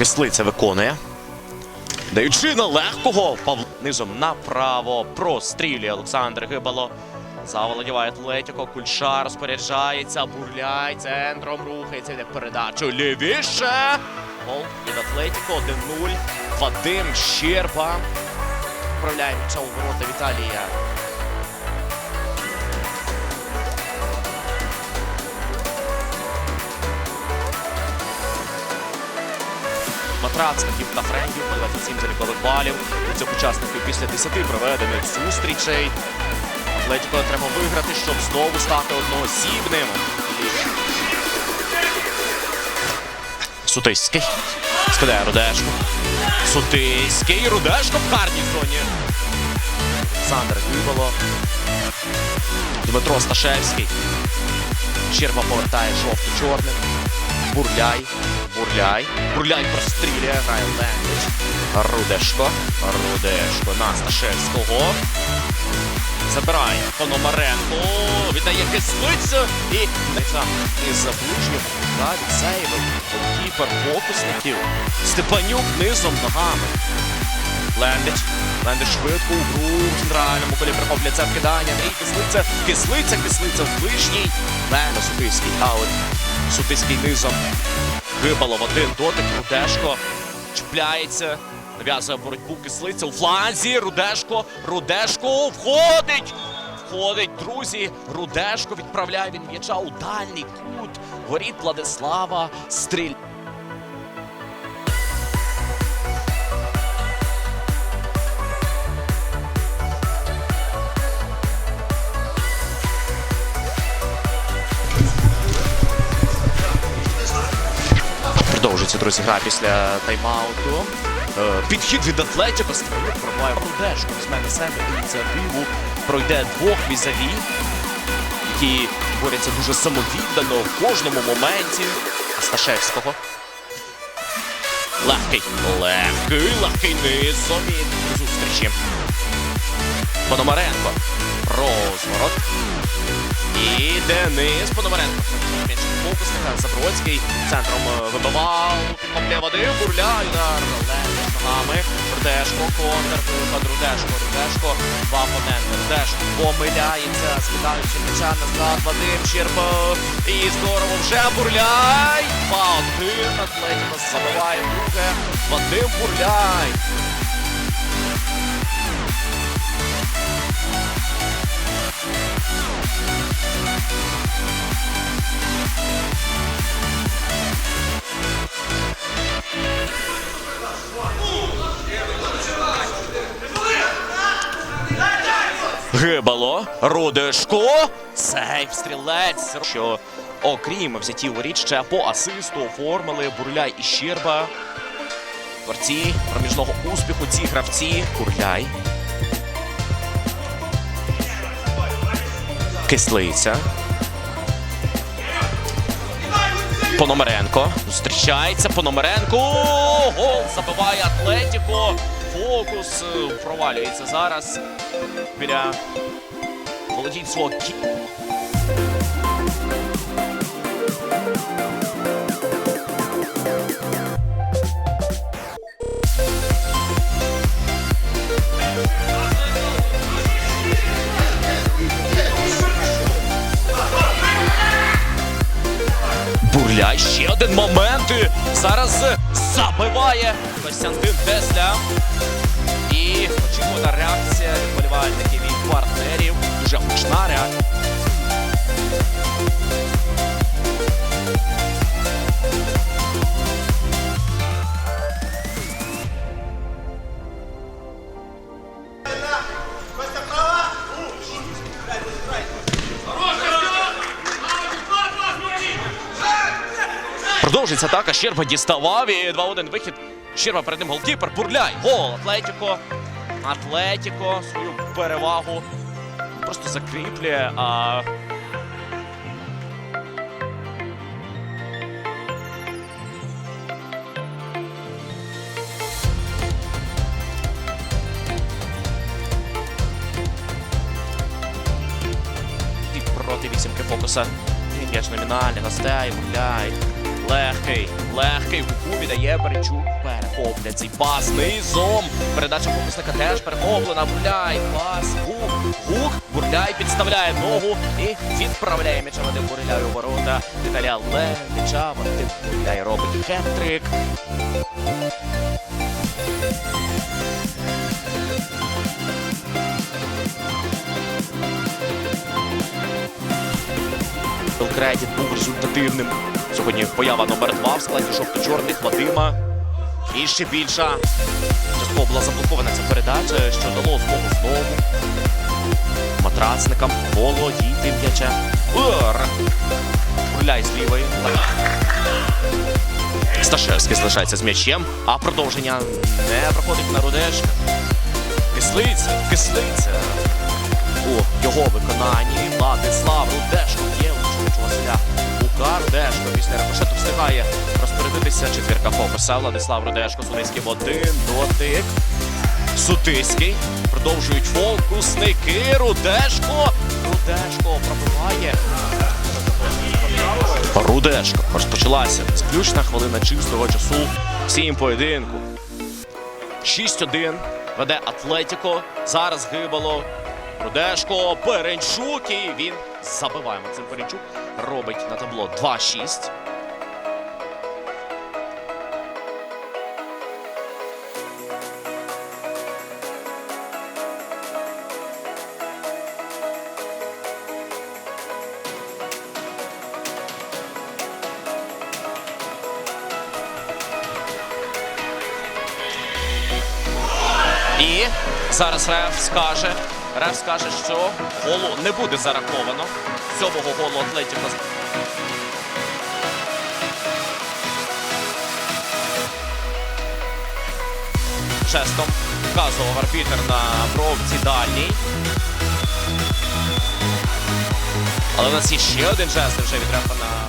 Кислиця виконує. Даючи на легкого Павло низом направо прострілює Олександр Гибало. Заволодіває Атлетіко, Кульша розпоряджається, бурляй, центром рухається, йде передачу лівіше. Гол від Атлетіко 1-0. Вадим Щерба. Вправляє м'яча у ворота Віталія. Матрацьких та френдів, 27 залікових балів. У цих учасників після 10 проведених зустрічей. Атлетіко треба виграти, щоб знову стати одноосібним. Сутиський. Скидає Рудешко. Сутиський. Рудешко в карній зоні. Олександр Гибало. Дмитро Сташевський. Черва повертає жовто-чорним. Бурляй. Бурляй. Бурляй прострілює. Грає Лендич. Рудешко. Рудешко на Сташевського. Забирає Пономаренко. Віддає кислицю. І із ближнього кута відсейвив голкіпер фокусників. Степанюк низом ногами. Лендич. Лендич швидко у гру в центральному колі прихоплює це вкидання. Андрій Кислиця. Кислиця, кислиця в ближній. Лендич Сутиський. Аут. Сутиський низом. Гибало в один дотик. Рудешко чіпляється. Нав'язує боротьбу кислиця у фланзі. Рудешко. Рудешко входить. Входить, друзі. Рудешко відправляє він м'яча у дальній кут. Горіть Владислава. Стріль. Продовжується, друзі, гра після тайм-ауту. Е, Підхід від Атлетіко Степанюк пробиває Рудешко. Візьме на себе ініціативу. Пройде двох візаві, які борються дуже самовіддано в кожному моменті. Сташевського. Легкий. Легкий, легкий низом і зустрічі. Пономаренко. Розворот. І Денис Пономаренко. Фокусника. Забродський центром е, вибивав. Підхоплює води. Бурляй. Удар. Лендиш ногами. Рудешко. Контр. Випад Рудешко. Рудешко. Два опоненти. Рудешко помиляється. Скидаючи м'яча назад. Вадим Щерба. І здорово вже Бурляй. 2-1. Атлетіко забиває друге. Вадим Бурляй. Гибало, Рудешко, сейф, стрілець. Що окрім взяті воріт ще по асисту оформили Бурляй і Щерба. Творці проміжного успіху ці гравці. Бурляй. Кислиця. Пономаренко. Зустрічається Пономаренко. Гол забиває Атлетіко. Фокус е, провалюється зараз. Біля володінь свого ще один момент. І Зараз забиває Костянтин Тесля. І очікувана реакція від болівальників і партнерів. Дуже гучна реакція. Продовжується атака. Щерба діставав і 2-1 вихід. Щерба перед ним голкіпер. Бурляй. Гол. Атлетіко. Атлетіко свою перевагу просто закріплює. А проти вісімки фокуса. М'яч номінальний, гостей, гуляй. left. Легкий, легкий. Гуку віддає Беречук. Перехоплять цей пас низом. Передача фокусника теж перехоплена. Бурляй, пас, гук, гук. Бурляй підставляє ногу і відправляє м'яча Вадим Бурляй у ворота. Віталія Левича. Вадим Бурляй робить хет-трик. Белкредіт був результативним. Сьогодні поява номер 2 в складі жовто-чорних Вадима. І ще більша. Частково була заблокована ця передача, що дало змогу знову матрацникам володіти. Ур! Гуляй з лівої. Сташевський залишається з м'ячем, а продовження не проходить на Рудешка. Кислиця, кислиця. У його виконанні Владислав Рудешко є у Василя Лука Рудешко після рикошету 54-ка фокуса. Владислав Рудешко, Судиський в один, дотик. Сутиський. Продовжують фокусники. Рудешко. Рудешко пробиває. Рудешко. Розпочалася. Сключна хвилина чистого часу. Сім поєдинку. 6-1. Веде Атлетіко. Зараз гибало. Рудешко. Перенчук. І він забиває Максим Перенчук. Робить на табло 2-6. І зараз Реф скаже. Реф скаже, що голу не буде зараховано. Сьомого голу атлетів на жестом вказував арбітер на бровці дальній. Але у нас є ще один жест вже від рефа на